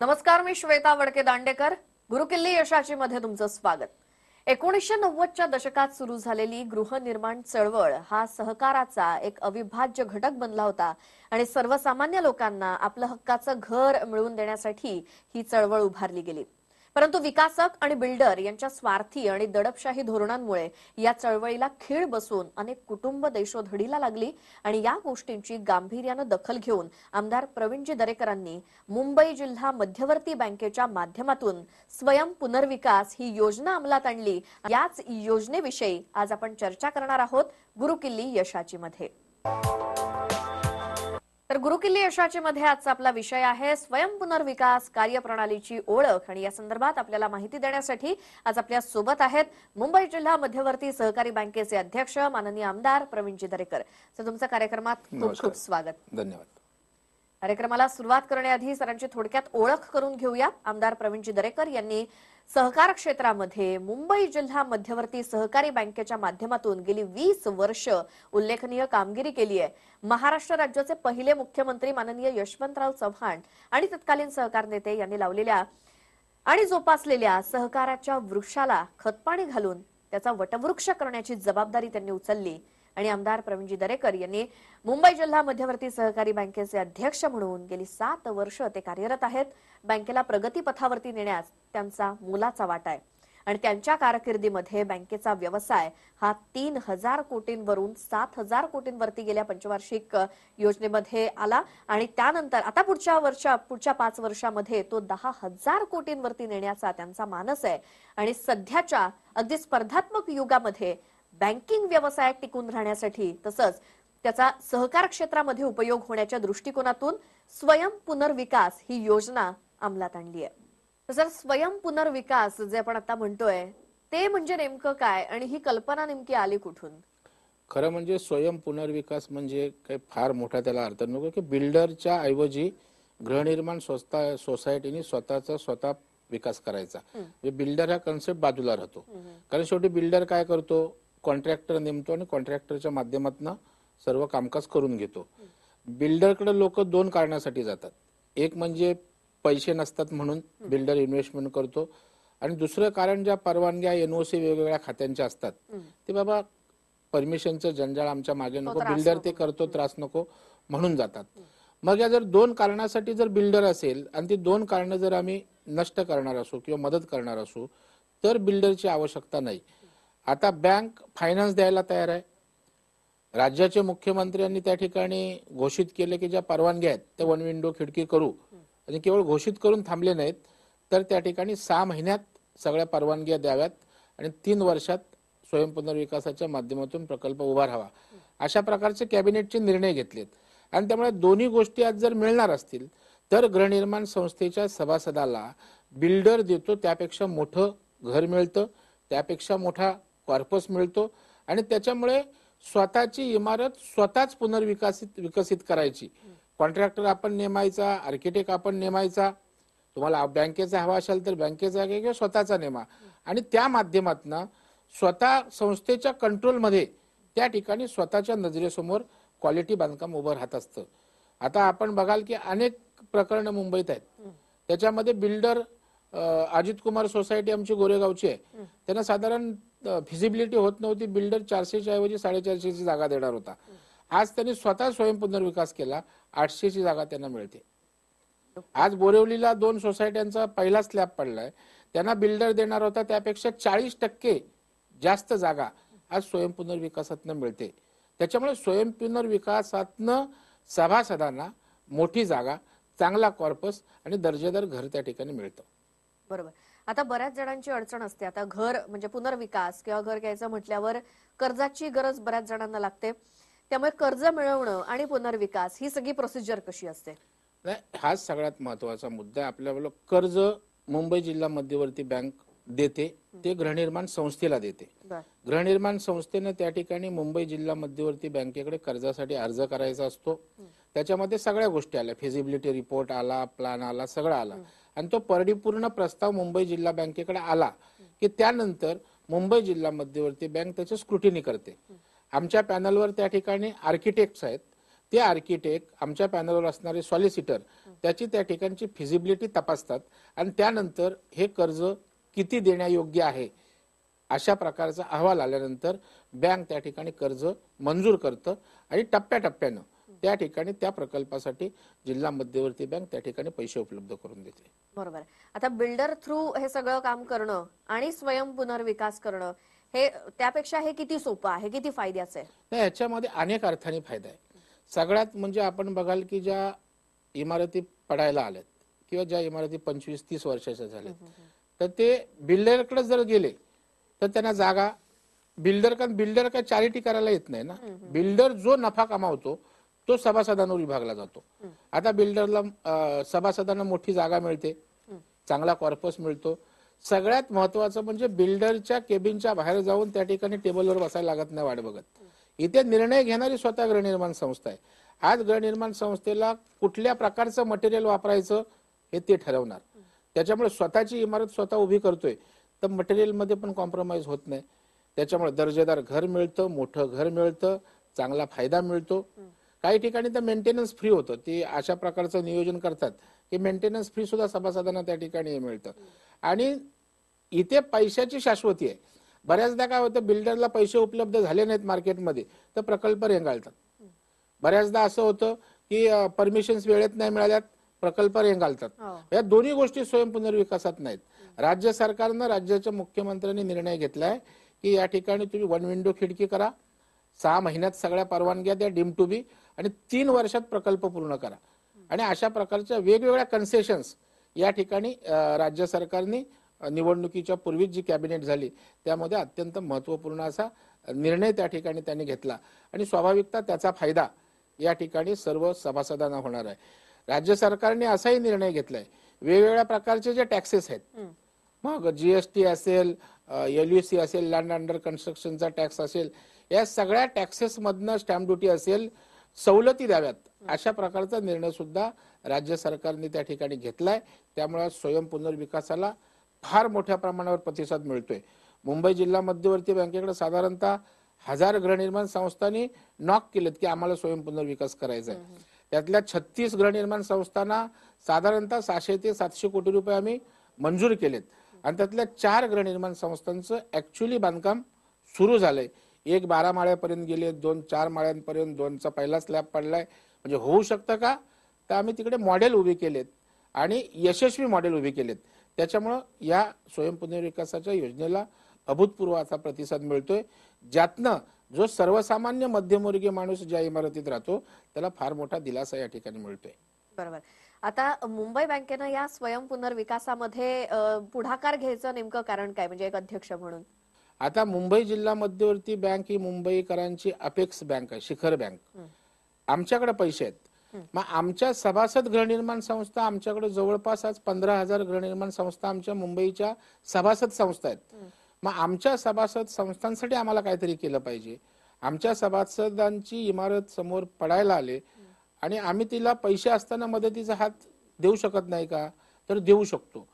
नमस्कार मी श्वेता वडके दांडेकर. गुरुकिल्ली यशाची मध्ये तुमचं स्वागत. एकोणीसशे नव्वदच्या दशकात सुरू झालेली गृहनिर्माण चळवळ हा सहकाराचा एक अविभाज्य घटक बनला होता आणि सर्वसामान्य लोकांना आपलं हक्काचं घर मिळवून देण्यासाठी ही चळवळ उभारली गेली. परंतु विकासक आणि बिल्डर यांच्या स्वार्थी आणि दडपशाही धोरणांमुळे या चळवळीला खीळ बसून अनेक कुटुंब देशोधडीला लागली आणि या गोष्टींची गांभीर्यानं दखल घेऊन आमदार प्रवीणजी दरेकरांनी मुंबई जिल्हा मध्यवर्ती बँकेच्या माध्यमातून स्वयं पुनर्विकास ही योजना अंमलात आणली. याच योजनेविषयी आज आपण चर्चा करणार आहोत गुरुकिल्ली यशाची मध्ये तर गुरुकिल्ली यशाची मध्ये आजचा आपला विषय आहे स्वयं पुनर्विकास कार्यप्रणालीची ओळख. आणि या संदर्भात आपल्याला माहिती देण्यासाठी आज आपल्यासोबत आहेत मुंबई जिल्हा मध्यवर्ती सहकारी बँकेचे अध्यक्ष माननीय आमदार प्रवीणजी दरेकर तर तुमचं कार्यक्रमात खूप. खूप स्वागत. धन्यवाद. कार्यक्रमाला सुरुवात करण्याआधी सरांची थोडक्यात ओळख करून घेऊया. आमदार प्रवीणजी दरेकर यांनी सहकार क्षेत्रामध्ये मुंबई जिल्हा मध्यवर्ती सहकारी बँकेच्या माध्यमातून गेली वीस वर्ष उल्लेखनीय कामगिरी केली आहे. महाराष्ट्र राज्याचे पहिले मुख्यमंत्री माननीय यशवंतराव चव्हाण आणि तत्कालीन सहकार नेते यांनी लावलेल्या आणि जोपासलेल्या सहकाराच्या वृक्षाला खतपाणी घालून त्याचा वटवृक्ष करण्याची जबाबदारी त्यांनी उचलली. आणि आमदार प्रवीणजी दरेकर यांनी मुंबई जिल्हा मध्यवर्ती सहकारी बँकेचे अध्यक्ष म्हणून गेली सात वर्ष ते कार्यरत आहेत. बँकेला प्रगतीपथावरती नेण्यास त्यांचा मोलाचा वाटा आहे. आणि त्यांच्या कारकिर्दीमध्ये बँकेचा व्यवसाय हा तीन हजार कोटींवरून सात हजार कोटींवरती गेल्या पंचवार्षिक योजनेमध्ये आला. आणि त्यानंतर आता पुढच्या वर्षा पुढच्या पाच वर्षामध्ये तो दहा हजार कोटींवरती नेण्याचा त्यांचा मानस आहे. आणि सध्याच्या अगदी स्पर्धात्मक युगामध्ये बँकिंग व्यवसायात टिकून राहण्यासाठी तसंच त्याचा सहकार क्षेत्रामध्ये उपयोग होण्याच्या दृष्टिकोनातून स्वयं पुनर्विकास ही योजना अंमलात आणली आहे. तर स्वयं पुनर्विकास जे आपण आता म्हणतोय ते म्हणजे नेमकं काय आणि ही कल्पना नेमकी आली कुठून? खरं म्हणजे स्वयं पुनर्विकास म्हणजे काही फार मोठा त्याला अर्थ नको की बिल्डरच्या ऐवजी गृहनिर्माण स्वस्ता सोसायटीने स्वतःचा स्वतः विकास करायचा. म्हणजे बिल्डर हा कन्सेप्ट बाजूला राहतो. कारण शेवटी बिल्डर काय करतो? कॉन्ट्रॅक्टर नेमतो आणि कॉन्ट्रॅक्टरच्या माध्यमातून सर्व कामकाज करून घेतो. बिल्डरकडे लोक दोन कारणासाठी जातात. एक म्हणजे पैसे नसतात म्हणून बिल्डर इन्व्हेस्टमेंट करतो. आणि दुसरं कारण ज्या परवानग्या एनओसी वेगवेगळ्या खात्यांच्या असतात ते बाबा परमिशनचं जंजाळ आमच्या मागे नको बिल्डर ते करतो त्रास नको म्हणून जातात. मग या जर दोन कारणासाठी जर बिल्डर असेल आणि ती दोन कारणं जर आम्ही नष्ट करणार असू किंवा मदत करणार असू तर बिल्डरची आवश्यकता नाही. आता बँक फायनान्स द्यायला तयार आहे. राज्याचे मुख्यमंत्र्यांनी त्या ठिकाणी घोषित केले की ज्या परवानग्या आहेत त्या वन विंडो खिडकी करू. आणि केवळ घोषित करून थांबले नाहीत तर त्या ठिकाणी सहा महिन्यात सगळ्या परवानग्या द्याव्यात आणि तीन वर्षात स्वयंपुनर्विकासाच्या माध्यमातून प्रकल्प उभा राहावा. अशा प्रकारचे कॅबिनेटचे निर्णय घेतलेत. आणि त्यामुळे दोन्ही गोष्टी आज जर मिळणार असतील तर गृहनिर्माण संस्थेच्या सभासदाला बिल्डर देतो त्यापेक्षा मोठं घर मिळतं त्यापेक्षा मोठा कॉर्पस मिळतो आणि त्याच्यामुळे स्वतःची इमारत स्वतःच पुनर्विकसित विकसित करायची. कॉन्ट्रॅक्टर आपण नेमायचा आर्किटेक्ट आपण नेमायचा. तुम्हाला बँकेचा हवा असेल तर बँकेचा किंवा स्वतःचा नेमा. आणि त्या माध्यमातनं स्वतः संस्थेच्या कंट्रोलमध्ये त्या ठिकाणी स्वतःच्या नजरेसमोर क्वालिटी बांधकाम उभं राहत असतं. आता आपण बघाल की अनेक प्रकरणं मुंबईत आहेत. त्याच्यामध्ये बिल्डर अजित कुमार सोसायटी आमची गोरेगावची आहे. त्यांना साधारण फिजिबिलिटी होत नव्हती. बिल्डर चारशेच्या ऐवजी साडेचारशेची जागा देणार होता. आज त्यांनी स्वतः स्वयं पुनर्विकास केला. आठशेची जागा त्यांना मिळते. आज बोरिवलीला दोन सोसायट्यांचा पहिला स्लॅब पडलाय. त्यांना बिल्डर देणार होता. त्यापेक्षा चाळीस टक्के जास्त जागा आज स्वयं पुनर्विकासातनं मिळते. त्याच्यामुळे स्वयं पुनर्विकासातनं सभासदांना मोठी जागा चांगला कॉर्पस आणि दर्जेदार घर त्या ठिकाणी मिळतं. बरोबर. आता बऱ्याच जणांची अडचण असते. आता घर म्हणजे पुनर्विकास किंवा घर घ्यायचं म्हटल्यावर कर्जाची गरज बऱ्याच जणांना लागते. त्यामुळे कर्ज मिळवणं आणि पुनर्विकास ही सगळी प्रोसिजर कशी असते? नाही हाच सगळ्यात महत्त्वाचा मुद्दा आपल्याला कर्ज मुंबई जिल्हा मध्यवर्ती बँक देते. ते गृहनिर्माण संस्थेला देते. गृहनिर्माण संस्थेनं त्या ठिकाणी मुंबई जिल्हा मध्यवर्ती बँकेकडे कर्जासाठी अर्ज करायचा असतो. त्याच्यामध्ये सगळ्या गोष्टी आल्या. फिजिबिलिटी रिपोर्ट आला प्लॅन आला सगळं आला. आणि तो परिपूर्ण प्रस्ताव मुंबई जिल्हा बँकेकडे आला की त्यानंतर मुंबई जिल्हा मध्यवर्ती बँक त्याचे स्क्रुटिनी करते. आमच्या पॅनलवर त्या ठिकाणी आर्किटेक्ट्स आहेत. ते आर्किटेक्ट आमच्या पॅनलवर असणारे सॉलिसिटर त्याची त्या ठिकाणची फिजिबिलिटी तपासतात आणि त्यानंतर हे कर्ज किती देण्यायोग्य आहे अशा प्रकारचा अहवाल आल्यानंतर बँक त्या ठिकाणी कर्ज मंजूर करतं आणि टप्प्याटप्प्यानं त्या ठिकाणी त्या प्रकल्पासाठी जिल्हा मध्यवर्ती बँक त्या ठिकाणी पैसे उपलब्ध करून देते. बरोबर. आता बिल्डर थ्रू हे सगळं काम करणं आणि स्वयं पुनर्विकास करणं हे त्यापेक्षा हे किती सोपं आहे? किती फायद्याचं आहे? नाही याच्यामध्ये अनेक अर्थाने फायदा आहे. सगळ्यात म्हणजे आपण बघाल की ज्या इमारती पडायला आल्यात किंवा ज्या इमारती पंचवीस तीस वर्षाच्या झाल्यात तर ते बिल्डरकडे जर गेले तर त्यांना जागा बिल्डर का बिल्डर काय चॅरिटी करायला येत नाही ना? बिल्डर जो नफा कमावतो तो सभासदांवर विभागला जातो. आता बिल्डरला सभासदांना मोठी जागा मिळते. चांगला कॉर्पस मिळतो. सगळ्यात महत्वाचं म्हणजे बिल्डरच्या केबिनच्या बाहेर जाऊन त्या ठिकाणी टेबलवर बसायला लागत नाही वाट बघत. इथे निर्णय घेणारी स्वतः गृहनिर्माण संस्था आहे. आज गृहनिर्माण संस्थेला कुठल्या प्रकारचं मटेरियल वापरायचं हे ते ठरवणार. त्याच्यामुळे स्वतःची इमारत स्वतः उभी करतोय. तर मटेरियलमध्ये पण कॉम्प्रोमाइज होत नाही. त्याच्यामुळे दर्जेदार घर मिळतं मोठं घर मिळतं चांगला फायदा मिळतो. काही ठिकाणी तर मेंटेनन्स फ्री होतं. ते अशा प्रकारचं नियोजन करतात की मेंटेनन्स फ्री सुद्धा सभासदांना त्या ठिकाणी मिळतं. आणि इथे पैशाची शाश्वती आहे. बऱ्याचदा काय होतं बिल्डरला पैसे उपलब्ध झाले नाहीत मार्केटमध्ये तर प्रकल्प रेंगाळतात. बऱ्याचदा असं होतं की परमिशन्स वेळेत नाही मिळाल्यात प्रकल्प रेंगाळतात. हो. या दोन्ही गोष्टी स्वयं पुनर्विकासात नाहीत. राज्य सरकारनं राज्याच्या मुख्यमंत्र्यांनी निर्णय घेतलाय की या ठिकाणी तुम्ही वन विंडो खिडकी करा सहा महिन्यात सगळ्या परवानग्या द्या डीम टू बी आणि तीन वर्षात प्रकल्प पूर्ण करा. आणि अशा प्रकारच्या वेगवेगळ्या कन्सेशन्स या ठिकाणी राज्य सरकारने निवडणुकीच्या पूर्वीच जी कॅबिनेट झाली त्यामध्ये अत्यंत महत्त्वपूर्ण असा निर्णय त्या ठिकाणी त्यांनी घेतला. आणि स्वाभाविकता त्याचा फायदा या ठिकाणी सर्व सभासदांना होणार आहे. राज्य सरकारने असाही निर्णय घेतलाय. वेगवेगळ्या प्रकारचे जे टॅक्सेस आहेत मग जीएसटी असेल एलयुसी असेल लँड अंडर कन्स्ट्रक्शनचा टॅक्स असेल या सगळ्या टॅक्सेस मधनं स्टॅम्प ड्युटी असेल सवलती द्याव्यात. अशा प्रकारचा निर्णय सुद्धा राज्य सरकारने त्या ठिकाणी घेतलाय. त्यामुळे स्वयं पुनर्विकासाला फार मोठ्या प्रमाणावर प्रतिसाद मिळतोय. मुंबई जिल्हा मध्यवर्ती बँकेकडे साधारणतः हजार गृहनिर्माण संस्थांनी नॉक केलेत की आम्हाला स्वयं पुनर्विकास करायचा आहे त्यातल्या छत्तीस गृहनिर्माण संस्थांना साधारणतः सहाशे ते सातशे कोटी रुपये आम्ही मंजूर केलेत. आणि त्यातल्या चार गृहनिर्माण संस्थांचं ऍक्च्युली बांधकाम सुरू झालंय. एक बारा माळ्यापर्यंत गेले दोन चार माळ्यांपर्यंत दोनचा पहिला स्लॅब पडलाय. म्हणजे होऊ शकतं का? तर आम्ही तिकडे मॉडेल उभे केलेत. आणि यशस्वी मॉडेल उभे केलेत. त्याच्यामुळं या स्वयंपुनर्विकासाच्या योजनेला अभूतपूर्व असा प्रतिसाद मिळतोय. ज्यातनं जो सर्वसामान्य मध्यमवर्गीय माणूस ज्या इमारतीत राहतो त्याला फार मोठा दिलासा या ठिकाणी मिळतोय. बरोबर. आता मुंबई बँकेनं या स्वयं पुनर्विकासामध्ये पुढाकार घ्यायचं नेमकं कारण काय? म्हणजे एक अध्यक्ष म्हणून. आता मुंबई जिल्हा मध्यवर्ती बँक ही मुंबईकरांची अपेक्स बँक आहे शिखर बँक. आमच्याकडे पैसे आहेत. मग आमच्या सभासद गृहनिर्माण संस्था आमच्याकडे जवळपास आज पंधरा हजार गृहनिर्माण संस्था आमच्या मुंबईच्या सभासद संस्था आहेत. मग आमच्या सभासद संस्थांसाठी आम्हाला काहीतरी केलं पाहिजे. आमच्या सभासदांची इमारत समोर पडायला आले आणि आम्ही तिला पैसे असताना मदतीचा हात देऊ शकत नाही का? तर देऊ शकतो.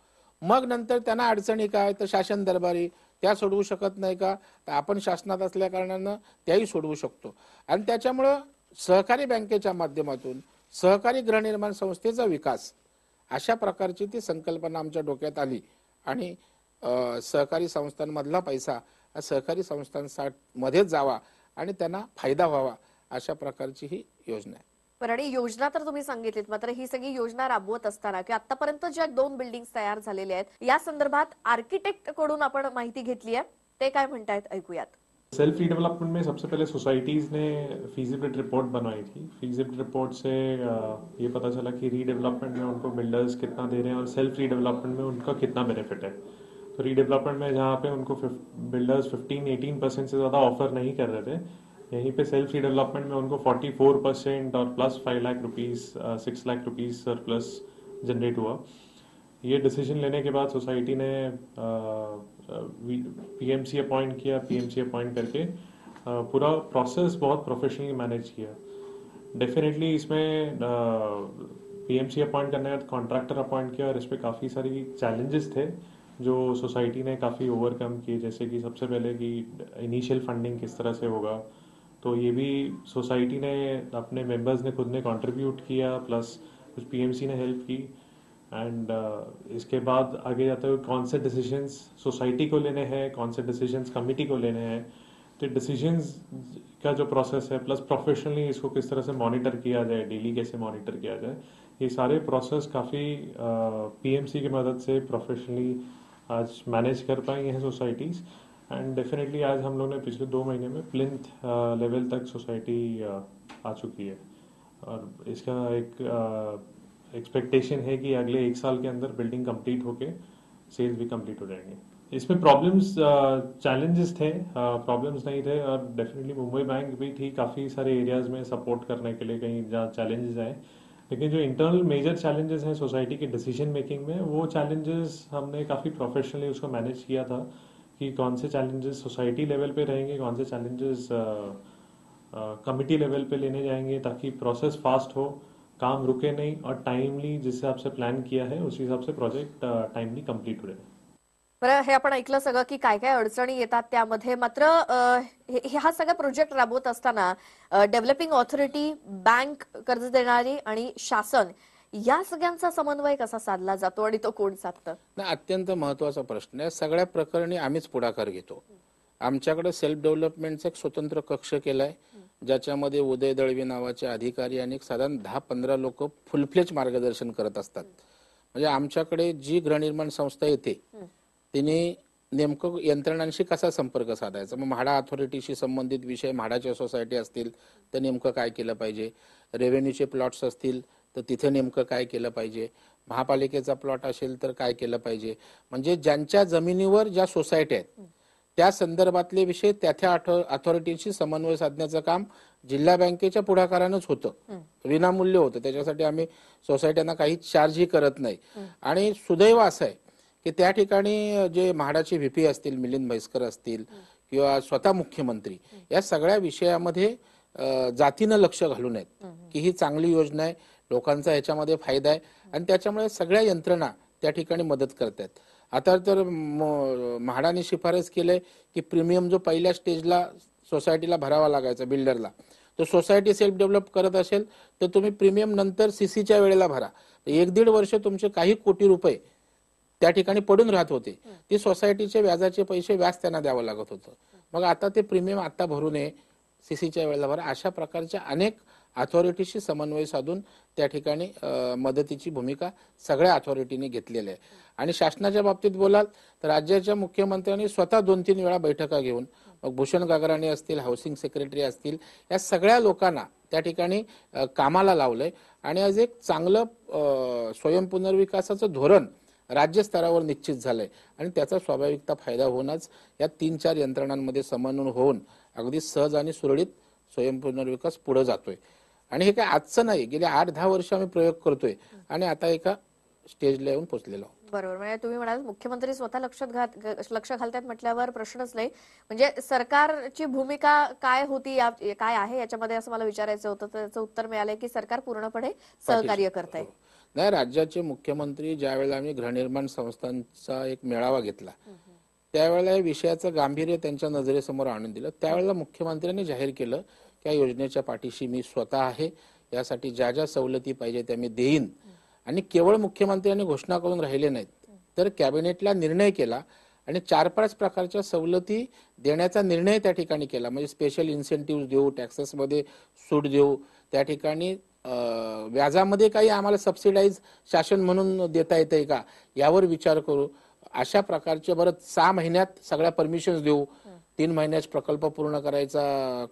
मग नंतर त्यांना अडचणी काय? तर शासन दरबारी त्या सोडवू शकत नाही का? तर आपण शासनात असल्या कारणानं त्याही सोडवू शकतो. आणि त्याच्यामुळं सहकारी बँकेच्या माध्यमातून सहकारी गृहनिर्माण संस्थेचा विकास अशा प्रकारची ती संकल्पना आमच्या डोक्यात आली. आणि सहकारी संस्थांमधला पैसा सहकारी संस्थांसाठी मध्येच जावा आणि त्यांना फायदा व्हावा अशा प्रकारची ही योजना आहे. पण आणि योजना तर तुम्ही सांगितलीत मात्र ही सगळी योजना राबवत असताना किंवा आतापर्यंत ज्या दोन बिल्डिंग तयार झालेल्या आहेत या संदर्भात आर्किटेक्टकडून आपण माहिती घेतली आहे. ते काय म्हणतायत ऐकूयात. सेल्फ रीडेवलपमेंट में सबसे पहले सोसाइटीज़ ने फीजिबिलिटी रिपोर्ट बनवाई थी। फीजिबिलिटी रिपोर्ट से ये पता चला कि रीडेवलपमेंट में उनको बिल्डर्स कितना दे रहे हैं और सेल्फ रीडेवलपमेंट में उनका कितना बेनिफिट है। तो रीडेवलपमेंट में जहाँ पे उनको बिल्डर्स 15 18 परसेंट से ज़्यादा ऑफर नहीं कर रहे थे यहीं पे सेल्फ रीडेवलपमेंट में उनको 44 परसेंट और plus five lakh rupees six lakh rupees rupees surplus generate हुआ। ये डिसीज़न लेने के बाद सोसाइटी ने पीएमसी अपॉइंट किया पीएमसी अपॉइंट करके पूरा प्रोसेस बहुत प्रोफेशनली मैनेज किया। डेफिनेटली इसमें पीएमसी अपॉइंट करने के बाद कॉन्ट्रैक्टर अपॉइंट किया और इस पर काफ़ी सारी चैलेंजेस थे, जो सोसाइटी ने काफ़ी ओवरकम किए। जैसे कि सबसे पहले कि इनिशियल फंडिंग किस तरह से होगा तो ये भी सोसाइटी ने अपने मेंबर्स ने खुद ने कंट्रीब्यूट किया प्लस कुछ पीएमसी ने हेल्प की। एंड uh, इसके बाद आगे जाते हुए कौन से डिसीजंस सोसाइटी को लेने हैं कौन से डिसीजंस कमिटी को लेने हैं। तो डिसीजंस का जो प्रोसेस है प्लस प्रोफेशनली इसको किस तरह से मॉनिटर किया जाए डेली कैसे मॉनिटर किया जाए ये सारे प्रोसेस काफ़ी पी पीएमसी की मदद से प्रोफेशनली आज मैनेज कर पाई हैं सोसाइटीज़ एंड डेफिनेटली आज हम लोग ने पिछले दो महीने में प्लिंथ लेवल तक सोसाइटी आ चुकी है। और इसका एक एक्सपेक्टेशन है कि अगले एक साल के अंदर बिल्डिंग कंप्लीट होके सेल्स भी कंप्लीट हो जाएँगे। इसमें प्रॉब्लम्स चैलेंजेस थे प्रॉब्लम्स नहीं थे और डेफिनेटली मुंबई बैंक भी थी, काफ़ी सारे एरियाज़ में सपोर्ट करने के लिए कहीं जहाँ चैलेंजेस आए। लेकिन जो इंटरनल मेजर चैलेंजेस हैं सोसाइटी के डिसीज़न मेकिंग में, वो चैलेंजेस हमने काफ़ी प्रोफेशनली उसको मैनेज किया था। कि कौन से चैलेंजेस सोसाइटी लेवल पे रहेंगे कौन से चैलेंजेस कमिटी लेवल पे लेने जाएंगे ताकि प्रोसेस फास्ट हो काम रुके नहीं और टाइमली जिस हिसाब से प्लान किया है उस हिसाब से प्रोजेक्ट टाइमली कंप्लीट हो जाए बरं हे आपण ऐकलं सगळं की काय काय अडचणी येतात त्यामध्ये. मात्र हा सगळा प्रोजेक्ट राबवत असताना डेव्हलपिंग ऑथॉरिटी बँक कर्ज देणारी आणि शासन या सगळ्यांचा समन्वय कसा साधला जातो आणि तो कोण साधतं? नाही अत्यंत महत्त्वाचा प्रश्न आहे. सगळ्या प्रकरणी आम्हीच पुढाकार घेतो. आमच्याकडे सेल्फ डेव्हलपमेंटचा एक स्वतंत्र कक्ष केलाय ज्याच्यामध्ये उदय दळवी नावाचे अधिकारी आणि साधारण दहा पंधरा लोक फुलफ्लेच मार्गदर्शन करत असतात. म्हणजे आमच्याकडे जी गृहनिर्माण संस्था येते तिने नेमकं यंत्रणांशी कसा संपर्क साधायचा? मग म्हाडा अथॉरिटीशी संबंधित विषय म्हाडाच्या सोसायटी असतील तर नेमकं काय केलं पाहिजे? रेव्हेन्यूचे प्लॉट्स असतील तर तिथे नेमकं काय केलं पाहिजे? महापालिकेचा प्लॉट असेल तर काय केलं पाहिजे? म्हणजे ज्यांच्या जमिनीवर ज्या सोसायटी आहेत त्या संदर्भातले विषय त्या त्या अथॉरिटीशी समन्वय साधण्याचं काम जिल्हा बँकेच्या पुढाकारानंच होतं. विनामूल्य होतं. त्याच्यासाठी आम्ही सोसायट्यांना काही चार्जही करत नाही. आणि सुदैव असं आहे की त्या ठिकाणी जे म्हाडाचे व्हीपी असतील मिलिंद म्हैसकर असतील किंवा स्वतः मुख्यमंत्री या सगळ्या विषयामध्ये जातीनं लक्ष घालून आहेत की ही चांगली योजना आहे. लोकांचा याच्यामध्ये फायदा आहे. आणि त्याच्यामुळे सगळ्या यंत्रणा त्या ठिकाणी मदत करतात आता तर म्हाडाने शिफारस केलंय की प्रीमियम जो पहिल्या स्टेजला सोसायटीला भरावा लागायचा बिल्डरला. तो सोसायटी सेल्फ डेव्हलप करत असेल तर तुम्ही प्रीमियम नंतर सीसीच्या वेळेला भरा. एक दीड वर्ष तुमचे काही कोटी रुपये त्या ठिकाणी पडून राहत होते. ती सोसायटीचे व्याजाचे पैसे व्याज त्यांना द्यावं लागत होतं. मग आता ते प्रीमियम आता भरू नये सीसीच्या वेळेला भरा. अशा प्रकारच्या अनेक अथॉरिटीशी समन्वय साधून त्या ठिकाणी मदतीची भूमिका सगळ्या अथॉरिटीने घेतलेली आहे. आणि शासनाच्या बाबतीत बोलाल तर राज्याच्या मुख्यमंत्र्यांनी स्वतः दोन तीन वेळा बैठका घेऊन मग भूषण गागराणी असतील हाऊसिंग सेक्रेटरी असतील या सगळ्या लोकांना त्या ठिकाणी कामाला लावलंय. आणि आज एक चांगलं स्वयंपुनर्विकासाचं धोरण राज्य स्तरावर निश्चित झालंय. आणि त्याचा स्वाभाविकता फायदा होऊनच या तीन चार यंत्रणांमध्ये समन्वय होऊन अगदी सहज आणि सुरळीत स्वयंपुनर्विकास पुढे जातोय. आणि हे काय आजचं नाही गेले आठ दहा वर्ष आम्ही प्रयोग करतोय. आणि आता एका स्टेजला येऊन पोहोचलेलो बरोबर. म्हणजे तुम्ही म्हणाल मुख्यमंत्री स्वतः लक्षात घात लक्ष घालतात म्हटल्यावर प्रश्नच नाही. म्हणजे सरकारची भूमिका काय होती काय आहे याच्यामध्ये असं मला विचारायचं होतं. त्याचं उत्तर मिळालंय की सरकार पूर्णपणे सहकार्य करत आहे नाही राज्याचे मुख्यमंत्री ज्यावेळेला आम्ही गृहनिर्माण संस्थांचा एक मेळावा घेतला त्यावेळेला या विषयाचं गांभीर्य त्यांच्या नजरेसमोर आणून दिलं. त्यावेळेला मुख्यमंत्र्यांनी जाहीर केलं त्या या योजनेच्या पाठीशी मी स्वतः आहे. यासाठी ज्या ज्या सवलती पाहिजे त्या मी देईन. आणि केवळ मुख्यमंत्र्यांनी घोषणा करून राहिले नाहीत. तर कॅबिनेटला निर्णय केला आणि चार पाच प्रकारच्या सवलती देण्याचा निर्णय त्या ठिकाणी केला. म्हणजे स्पेशल इन्सेंटिव्ह देऊ टॅक्सेसमध्ये सूट देऊ. त्या ठिकाणी व्याजामध्ये काही आम्हाला सबसिडाईज शासन म्हणून देता येते का? यावर विचार करू. अशा प्रकारचे बरं सहा महिन्यात सगळ्या परमिशन्स देऊ. तीन महिन्याच प्रकल्प पूर्ण करायचा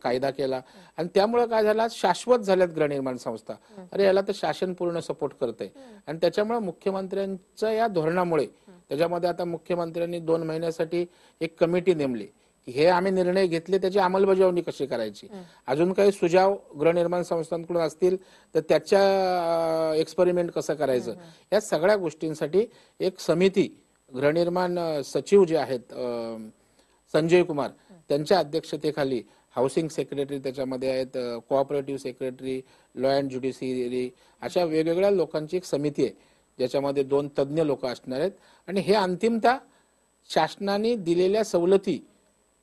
कायदा केला. आणि त्यामुळे काय झाला शाश्वत झाल्यात गृहनिर्माण संस्था. अरे याला तर शासन पूर्ण सपोर्ट करते आणि त्याच्यामुळे मुख्यमंत्र्यांच्या या धोरणामुळे त्याच्यामध्ये आता मुख्यमंत्र्यांनी दोन महिन्यासाठी एक कमिटी नेमली. की हे आम्ही निर्णय घेतले त्याची अंमलबजावणी कशी करायची? अजून काही सुझाव गृहनिर्माण संस्थांकडून असतील तर त्याच्या एक्सपेरिमेंट कसं करायचं? या सगळ्या गोष्टींसाठी एक समिती गृहनिर्माण सचिव जे आहेत संजय कुमार त्यांच्या अध्यक्षतेखाली हाऊसिंग सेक्रेटरी त्याच्यामध्ये आहेत cooperative secretary law and judiciary अशा वेगवेगळ्या लोकांची एक समिती आहे ज्याच्यामध्ये दोन तज्ज्ञ लोक असणार आहेत. आणि हे अंतिमतः शासनाने दिलेल्या सवलती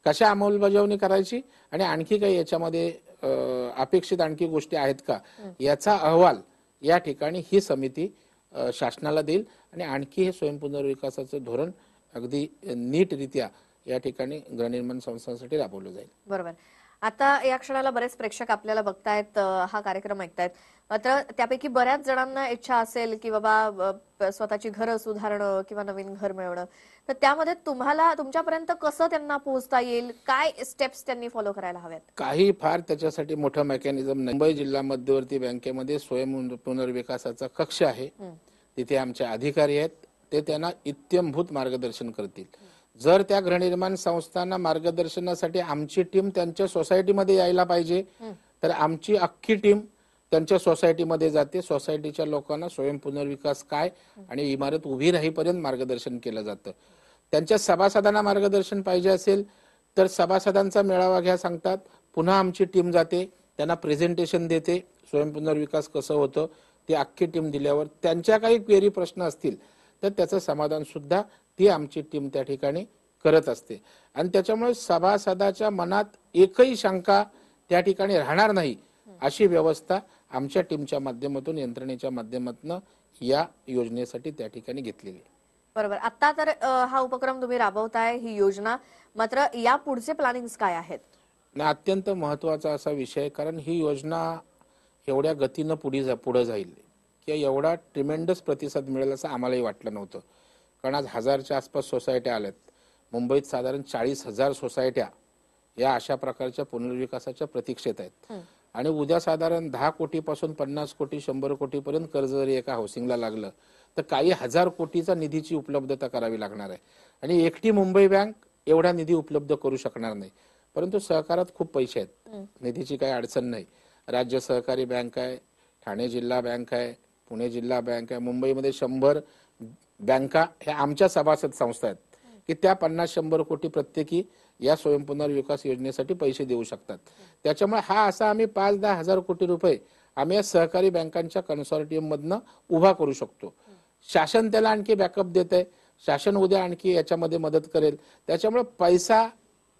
कशा अंमलबजावणी करायची आणि आणखी काही याच्यामध्ये अपेक्षित आणखी गोष्टी आहेत का? याचा अहवाल या ठिकाणी ही समिती शासनाला देईल आणि आणखी हे स्वयंपुनर्विकासाचं धोरण अगदी नीटरित्या या ठिकाणी गृहनिर्माण संस्थांसाठी राबवलं जाईल. बरोबर. आता या क्षणाला बरेच प्रेक्षक आपल्याला बघतायत हा कार्यक्रम ऐकतायत. मात्र त्यापैकी बऱ्याच जणांना इच्छा असेल की बाबा स्वतःची घरं सुधारणं किंवा नवीन घर मिळवणं. तर त्यामध्ये तुम्हाला तुमच्यापर्यंत कसं त्यांना पोहोचता येईल? काय स्टेप्स त्यांनी फॉलो करायला हव्यात? काही फार त्याच्यासाठी मोठं मेकॅनिझम मुंबई जिल्हा मध्यवर्ती बँकेमध्ये स्वयं पुनर्विकासाचा कक्ष आहे. तिथे आमचे अधिकारी आहेत. ते त्यांना इत्यंभूत मार्गदर्शन करतील. जर त्या गृहनिर्माण संस्थांना मार्गदर्शनासाठी आमची टीम त्यांच्या सोसायटीमध्ये यायला पाहिजे तर आमची अख्खी टीम त्यांच्या सोसायटीमध्ये जाते. सोसायटीच्या लोकांना स्वयं पुनर्विकास काय आणि इमारत उभी राहीपर्यंत मार्गदर्शन केलं जातं. त्यांच्या सभासदांना मार्गदर्शन पाहिजे असेल तर सभासदांचा मेळावा घ्या सांगतात. पुन्हा आमची टीम जाते त्यांना प्रेझेंटेशन देते. स्वयं पुनर्विकास कसं होतं ती अख्खी टीम दिल्यावर त्यांच्या काही क्वेरी प्रश्न असतील तर त्याचं समाधान सुद्धा ती आमची टीम त्या ठिकाणी करत असते. आणि त्याच्यामुळे सभासदाच्या मनात एकही शंका त्या ठिकाणी राहणार नाही अशी व्यवस्था आमच्या टीमच्या माध्यमातून यंत्रणेच्या माध्यमातून या योजनेसाठी त्या ठिकाणी घेतलेली बरोबर. आता तर हा उपक्रम तुम्ही राबवताय ही योजना. मात्र या पुढचे प्लॅनिंग काय आहेत? अत्यंत महत्त्वाचा असा विषय कारण ही योजना एवढ्या गतीनं पुढे जा पुढे जाईल. किंवा एवढा ट्रिमेंडस प्रतिसाद मिळेल असं आम्हालाही वाटलं नव्हतं. कारण आज हजारच्या आसपास सोसायट्या आल्यात. मुंबईत साधारण चाळीस हजार सोसायट्या या अशा प्रकारच्या पुनर्विकासाच्या प्रतीक्षेत आहेत. आणि उद्या साधारण दहा कोटीपासून पन्नास कोटी शंभर कोटीपर्यंत कर्ज जरी एका हाऊसिंगला लागलं तर काही हजार कोटीचा निधीची उपलब्धता करावी लागणार आहे. आणि एकटी मुंबई बँक एवढा निधी उपलब्ध करू शकणार नाही. परंतु सहकारात खूप पैसे आहेत. निधीची काही अडचण नाही. राज्य सहकारी बँक आहे ठाणे जिल्हा बँक आहे पुणे जिल्हा बँक आहे मुंबईमध्ये शंभर बँका ह्या आमच्या सभासद संस्था आहेत की त्या पन्नास शंभर कोटी प्रत्येकी या स्वयंपुनर्विकास योजनेसाठी पैसे देऊ शकतात. त्याच्यामुळे हा असा आम्ही पाच दहा हजार कोटी रुपये आम्ही या सहकारी बँकांच्या कन्सॉर्टियममधनं उभा करू शकतो. शासन त्याला आणखी बॅकअप देत आहे. शासन उद्या आणखी याच्यामध्ये मदत करेल. त्याच्यामुळे पैसा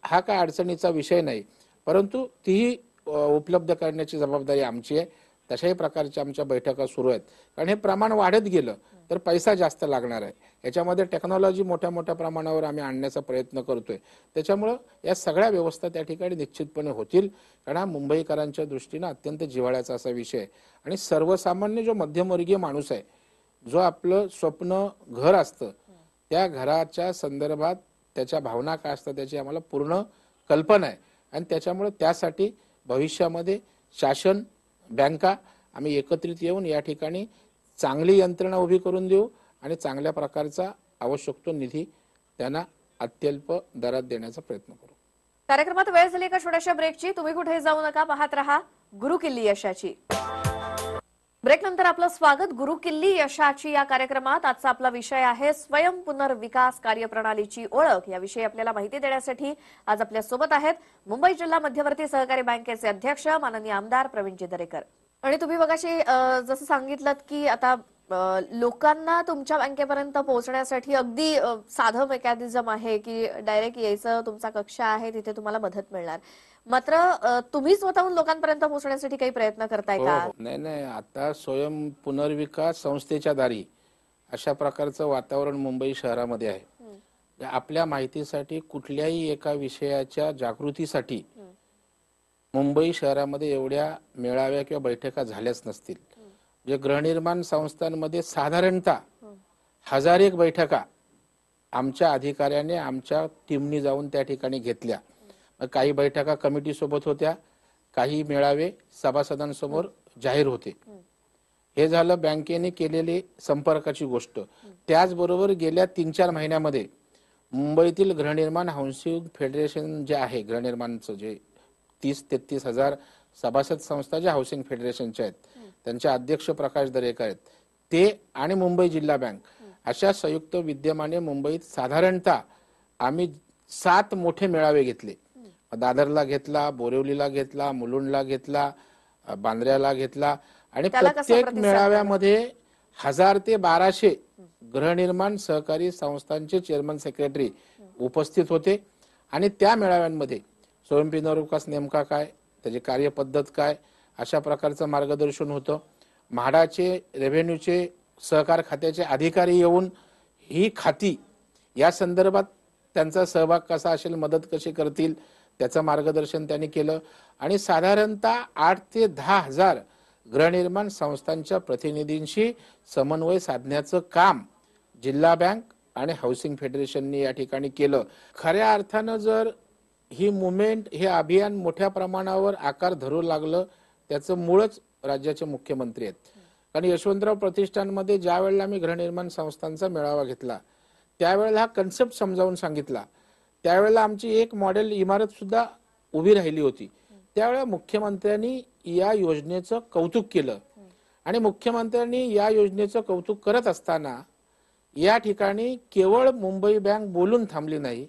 हा काय अडचणीचा विषय नाही. परंतु तीही उपलब्ध करण्याची जबाबदारी आमची आहे. तशाही प्रकारच्या आमच्या बैठका सुरू आहेत. कारण हे प्रमाण वाढत गेलं. तर पैसा जास्त लागणार आहे. याच्यामध्ये टेक्नॉलॉजी मोठ्या मोठ्या प्रमाणावर आम्ही आणण्याचा प्रयत्न करतोय. त्याच्यामुळं या सगळ्या व्यवस्था त्या ठिकाणी निश्चितपणे होतील. कारण हा मुंबईकरांच्या दृष्टीनं अत्यंत जिव्हाळ्याचा असा विषय आहे. आणि सर्वसामान्य जो मध्यमवर्गीय माणूस आहे जो आपलं स्वप्न घर असतं त्या घराच्या संदर्भात त्याच्या भावना काय असतात त्याची आम्हाला पूर्ण कल्पना आहे. आणि त्याच्यामुळे त्यासाठी भविष्यामध्ये शासन बँका आम्ही एकत्रित येऊन या ठिकाणी चांगली यंत्रणा उभी करून देऊ आणि चांगल्या प्रकारचा आवश्यक तो निधी त्यांना अत्यल्प दरात देण्याचा प्रयत्न करू. कार्यक्रमात वेळ झाली का छोट्याशा ब्रेकची तुम्ही कुठे जाऊ नका पाहत राहा गुरु किल्ली यशाची. ब्रेक नंतर आपलं स्वागत गुरु किल्ली यशाची या कार्यक्रमात. आजचा आपला विषय आहे स्वयं पुनर्विकास कार्यप्रणालीची ओळख. याविषयी आपल्याला माहिती देण्यासाठी आज आपल्यासोबत आहेत मुंबई जिल्हा मध्यवर्ती सहकारी बँकेचे अध्यक्ष माननीय आमदार प्रवीणजी दरेकर. आणि तुम्ही बघाशी जसं सांगितलं की आता लोकांना तुमच्या बँकेपर्यंत पोहोचण्यासाठी अगदी साधं मेकॅनिझम आहे की डायरेक्ट यायचं तुमचा कक्ष आहे तिथे तुम्हाला मदत मिळणार. मात्र तुम्ही स्वतःहून लोकांपर्यंत पोहोचण्यासाठी काही प्रयत्न करताय हो, का? हो. नाही नाही. आता स्वयं पुनर्विकास संस्थेच्या दारी अशा प्रकारचं वातावरण मुंबई शहरामध्ये आहे. आपल्या माहितीसाठी कुठल्याही एका विषयाच्या जागृतीसाठी मुंबई शहरामध्ये एवढ्या मेळाव्या किंवा बैठका झाल्याच नसतील. म्हणजे गृहनिर्माण संस्थांमध्ये साधारणतः हजार एक बैठका आमच्या अधिकाऱ्याने आमच्या टीमनी जाऊन त्या ठिकाणी घेतल्या. काही बैठका कमिटी सोबत होत्या काही मेळावे सभासदांसमोर जाहीर होते. हे झालं बँकेने केलेली संपर्काची गोष्ट. त्याचबरोबर गेल्या तीन चार महिन्यामध्ये मुंबईतील गृहनिर्माण हाऊसिंग फेडरेशन जे आहे गृहनिर्माणचं जे तीस तेहतीस हजार सभासद संस्था ज्या हाऊसिंग फेडरेशनच्या आहेत त्यांचे अध्यक्ष प्रकाश दरेकर आहेत. ते आणि मुंबई जिल्हा बँक अशा संयुक्त विद्यमाने मुंबईत साधारणतः आम्ही सात मोठे मेळावे घेतले. दादरला घेतला बोरिवलीला घेतला मुलुंडला घेतला बांद्र्याला घेतला आणि प्रत्येक मेळाव्यामध्ये हजार ते बाराशे गृहनिर्माण सहकारी संस्थांचे चेअरमन सेक्रेटरी उपस्थित होते. आणि त्या मेळाव्यांमध्ये स्वयंपिंदर विकास नेमका काय त्याची कार्यपद्धत काय अशा प्रकारचं मार्गदर्शन होतं. म्हाडाचे रेव्हेन्यूचे सहकार खात्याचे अधिकारी येऊन ही खाती या संदर्भात त्यांचा सहभाग कसा असेल मदत कशी करतील त्याचं मार्गदर्शन त्यांनी केलं. आणि साधारणतः आठ ते दहा हजार गृहनिर्माण संस्थांच्या प्रतिनिधींशी समन्वय साधण्याचं काम जिल्हा बँक आणि हाऊसिंग फेडरेशनने या ठिकाणी केलं. खऱ्या अर्थानं जर ही मुवमेंट हे अभियान मोठ्या प्रमाणावर आकार धरू लागलं त्याचं मूळच राज्याचे मुख्यमंत्री आहेत. कारण यशवंतराव प्रतिष्ठानमध्ये ज्या वेळेला आम्ही गृहनिर्माण संस्थांचा मेळावा घेतला त्यावेळेला हा कन्सेप्ट समजावून सांगितला. त्यावेळेला आमची एक मॉडेल इमारत सुद्धा उभी राहिली होती. त्यावेळेला मुख्यमंत्र्यांनी या योजनेचं कौतुक केलं. आणि मुख्यमंत्र्यांनी या योजनेचं कौतुक करत असताना या ठिकाणी केवळ मुंबई बँक बोलून थांबली नाही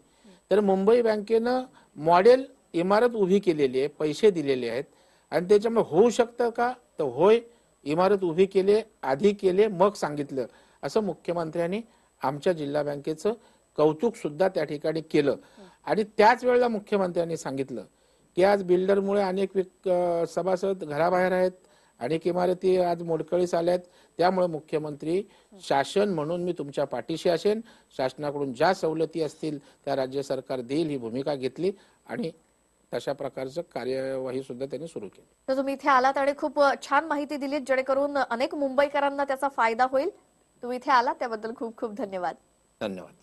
तर मुंबई बँकेनं मॉडेल इमारत उभी केलेली आहे पैसे दिलेले आहेत. आणि त्याच्यामुळे होऊ शकतं का? तर होय इमारत उभी केले आधी केले मग सांगितलं असं मुख्यमंत्र्यांनी आमच्या जिल्हा बँकेचं कौतुक सुद्धा त्या ठिकाणी केलं. आणि त्याच वेळेला मुख्यमंत्र्यांनी सांगितलं की आज बिल्डरमुळे अनेक विक- सभासद घराबाहेर आहेत. अनेक इमारती आज मोडकळीस आल्यात. त्यामुळे मुख्यमंत्री शासन म्हणून मी तुमच्या पाठीशी असेन. शासनाकडून ज्या सवलती असतील त्या राज्य सरकार देईल ही भूमिका घेतली आणि तशा प्रकारचं कार्यवाही सुद्धा त्यांनी सुरू केली. तर तुम्ही इथे आलात आणि खूप छान माहिती दिलीत. जेणेकरून अनेक मुंबईकरांना त्याचा फायदा होईल. तुम्ही इथे आलात त्याबद्दल खूप खूप धन्यवाद. धन्यवाद.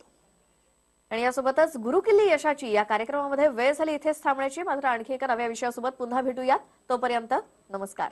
आणि यासोबतच गुरुकिल्ली यशाची या कार्यक्रमामध्ये वेळ झाली इथेच थांबण्याची. मात्र आणखी एका नव्या विषयासोबत पुन्हा भेटूयात. तोपर्यंत नमस्कार.